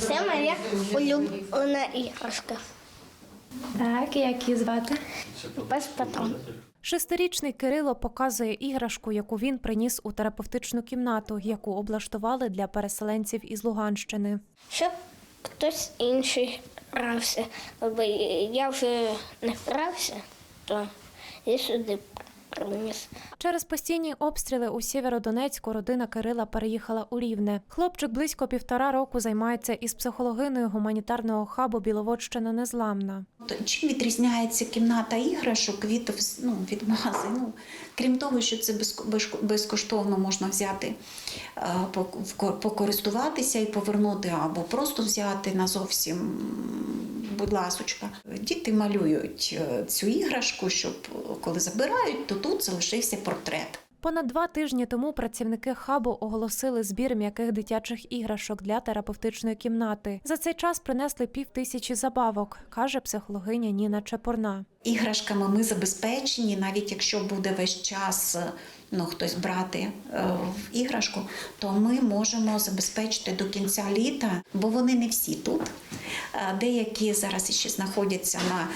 Це моя улюблена іграшка. Так, як її звати? Без патрон. Шестирічний Кирило показує іграшку, яку він приніс у терапевтичну кімнату, яку облаштували для переселенців із Луганщини. Щоб хтось інший грався. Якби я вже не грався, то я сюди приніс. Через постійні обстріли у Сєвєродонецьку родина Кирила переїхала у Рівне. Хлопчик близько півтора року займається із психологиною гуманітарного хабу Біловодщина Незламна. Чим відрізняється кімната іграшок від, ну, від магазину? Крім того, що це безко- безко- безкоштовно можна взяти, е, покористуватися і повернути, або просто взяти на зовсім, будь ласочка. Діти малюють е, цю іграшку, щоб коли забирають, то тут залишився портрет. Понад два тижні тому працівники хабу оголосили збір м'яких дитячих іграшок для терапевтичної кімнати. За цей час принесли пів тисячі забавок, каже психологиня Ніна Чепурна. Іграшками ми забезпечені, навіть якщо буде весь час е, ну, хтось брати е, в іграшку, то ми можемо забезпечити до кінця літа, бо вони не всі тут. Е, Деякі зараз ще знаходяться на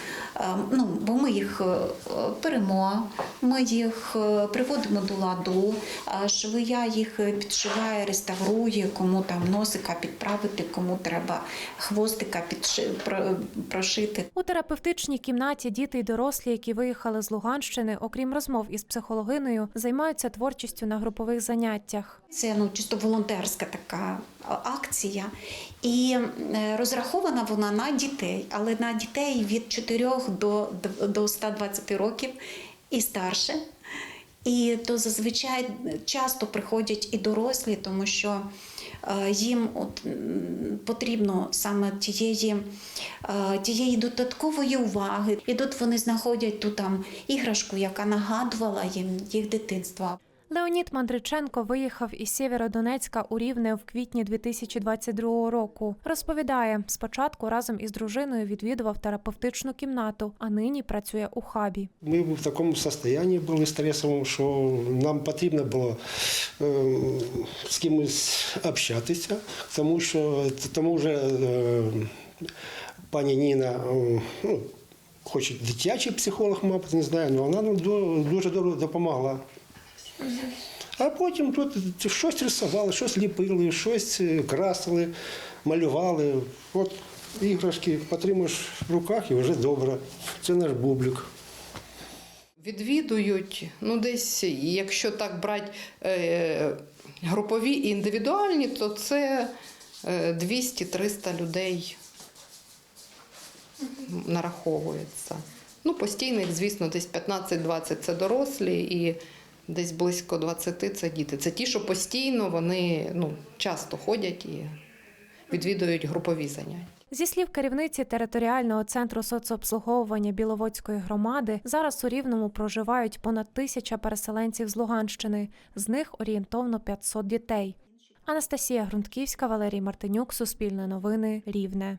е, ну, бо ми їх е, перемо, ми їх е, приводимо до ладу, швия їх підшиває, реставрує, кому там носика підправити, кому треба хвостика підши, прошити. У терапевтичній кімнаті діти й дорослі, які виїхали з Луганщини, окрім розмов із психологинею, займаються творчістю на групових заняттях. Це ну чисто волонтерська така акція, і е, розрахована вона на дітей, але на дітей від 4 до, до 120 років і старше. І то зазвичай часто приходять і дорослі, тому що е, їм от, потрібно саме тієї, е, тієї додаткової уваги. І тут вони знаходять ту там іграшку, яка нагадувала їм їх дитинство. Леонід Мандриченко виїхав із Сєвєродонецька у Рівне в квітні 2022 року. Розповідає, спочатку разом із дружиною відвідував терапевтичну кімнату, а нині працює у хабі. Ми в такому стані були стресовому, що нам потрібно було е, з кимось общатися, тому що тому вже е, пані Ніна е, ну, хоч дитячий психолог, мабуть, не знаю, але вона нам дуже добре допомогла. А потім тут щось рисували, щось ліпили, щось е, красили, малювали. От іграшки потримаєш в руках і вже добре. Це наш бублик. Відвідують, ну десь, якщо так брати е, групові і індивідуальні, то це е, 200-300 людей нараховується. Ну, постійних, звісно, десь 15-20 це дорослі і десь близько 20 це діти. Це ті, що постійно вони ну, часто ходять і відвідують групові заняття. Зі слів керівниці територіального центру соцобслуговування Біловодської громади, зараз у Рівному проживають понад тисяча переселенців з Луганщини, з них орієнтовно 500 дітей. Анастасія Грунтківська, Валерій Мартинюк, Суспільне новини, Рівне.